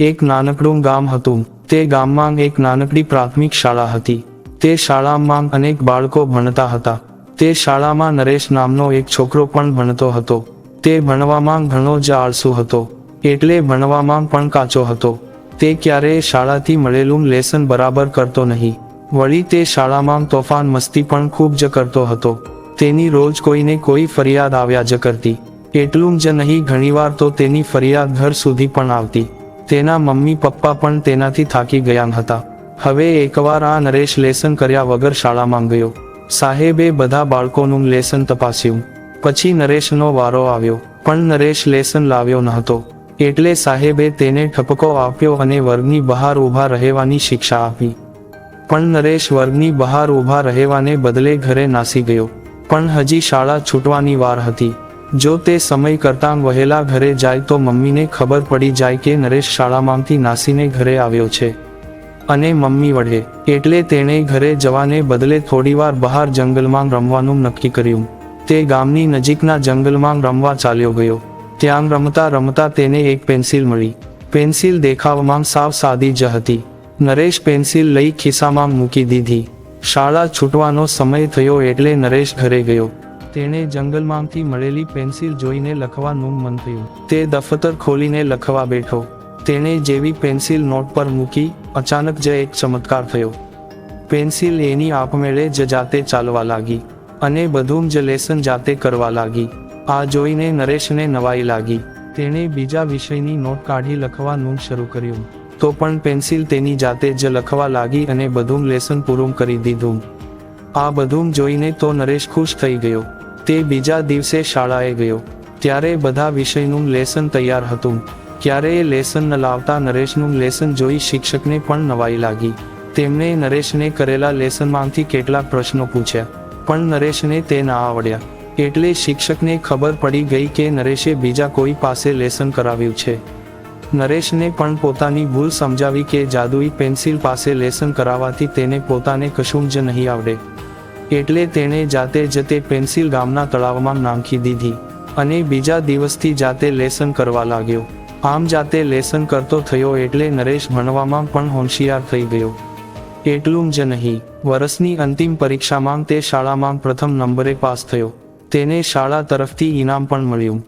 એક નાનકડું ગામ હતું. તે ગામમાં એક નાનકડી પ્રાથમિક શાળા હતી. તે શાળામાં અનેક બાળકો ભણતા હતા. તે શાળામાં નરેશ નામનો એક છોકરો પણ ભણતો હતો. તે ભણવામાં ઘણો જ આળસુ હતો. એટલે ભણવામાં પણ કાચો હતો. તે ક્યારેય શાળાથી મળેલું લેસન બરાબર કરતો નહીં. વળી તે શાળામાં તોફાન મસ્તી પણ ખૂબ જ કરતો હતો. તેની રોજ કોઈને કોઈ ફરિયાદ આવ્યા જ કરતી. એટલું જ નહીં, ઘણીવાર તો તેની ફરિયાદ ઘર સુધી પણ આવતી. તેના મમ્મી પપ્પા પણ તેનાથી થાકી ગયા હતા. હવે એકવાર આ નરેશ લેસન કર્યા વગર શાળામાં ગયો. સાહેબે બધા બાળકોનું લેસન તપાસ્યું. પછી નરેશનો વારો આવ્યો, પણ નરેશ લેસન લાવ્યો ન હતો એટલે સાહેબે તેને ઠપકો આપ્યો અને વર્ગની બહાર ઊભા રહેવાની શિક્ષા આપી. પણ નરેશ વર્ગની બહાર ઊભા રહેવાને બદલે ઘરે નાસી ગયો. પણ હજી શાળા છૂટવાની વાર હતી. જો તે સમય કરતાં વહેલા ઘરે જાય તો મમ્મીને ખબર પડી જાય કે નરેશ શાળામાંથી નાસીને ઘરે આવ્યો છે. અને મમ્મી વઢે, એટલે તેણે ઘરે જવાને બદલે થોડીવાર બહાર જંગલમાં રમવાનું નક્કી કર્યું. તે ગામની નજીકના જંગલમાં રમવા ચાલ્યો ગયો. ત્યાં રમતા રમતા તેને એક પેન્સિલ મળી. પેન્સિલ દેખાવમાં સાવ સાદી જ હતી. નરેશ પેન્સિલ લઈ ખિસ્સામાં મૂકી દીધી. શાળા છૂટવાનો સમય થયો એટલે નરેશ ઘરે ગયો. તેણે જંગલમાંથી મળેલી પેન્સિલ જોઈને લખવાનું મન થયું. તે દફતર ખોલીને લખવા બેઠો. તેણે જેવી પેન્સિલ નોટ પર મૂકી, અચાનક જ એક ચમત્કાર થયો. પેન્સિલ એની આપમેળે જ જાતે ચાલવા લાગી, અને બધું જ લેસન જાતે કરવા લાગી. આ જોઈને નરેશને નવાઈ લાગી. તેણે બીજા વિષયની નોટ કાઢી લખવાનું શરૂ કર્યું. તો પણ પેન્સિલ તેની જાતે જ લખવા લાગી અને બધું લેસન પૂરું કરી દીધું. આ બધું જોઈને તો નરેશ ખુશ થઈ ગયો. તે બીજા દિવસે શાળાએ ગયો. ત્યારે બધા વિષયનું લેસન તૈયાર હતું. ક્યારેય લેસન ન લાવતા નરેશનું લેસન જોઈ શિક્ષકને પણ નવાઈ લાગી. તેમણે નરેશને કરેલા લેસનમાંથી કેટલાક પ્રશ્નો પૂછ્યા. પણ નરેશને તે ના આવડ્યા. એટલે શિક્ષકને ખબર પડી ગઈ કે નરેશે બીજા કોઈ પાસે લેસન કરાવ્યું છે. નરેશને પણ પોતાની ભૂલ સમજાવી કે જાદુઈ પેન્સિલ પાસે લેસન કરાવવાથી તેને પોતાને કશું જ નહીં આવડે. એટલે તેણે જાતે જ તે પેન્સિલ ગામના તળાવમાં નાંખી દીધી અને બીજા દિવસથી જાતે લેસન કરવા લાગ્યો. આમ જાતે લેસન કરતો થયો એટલે નરેશ ભણવામાં પણ હોશિયાર થઈ ગયો. એટલું જ નહીં વર્ષની અંતિમ પરીક્ષામાં તે શાળામાં પ્રથમ નંબરે પાસ થયો. તેને શાળા તરફથી ઇનામ પણ મળ્યું.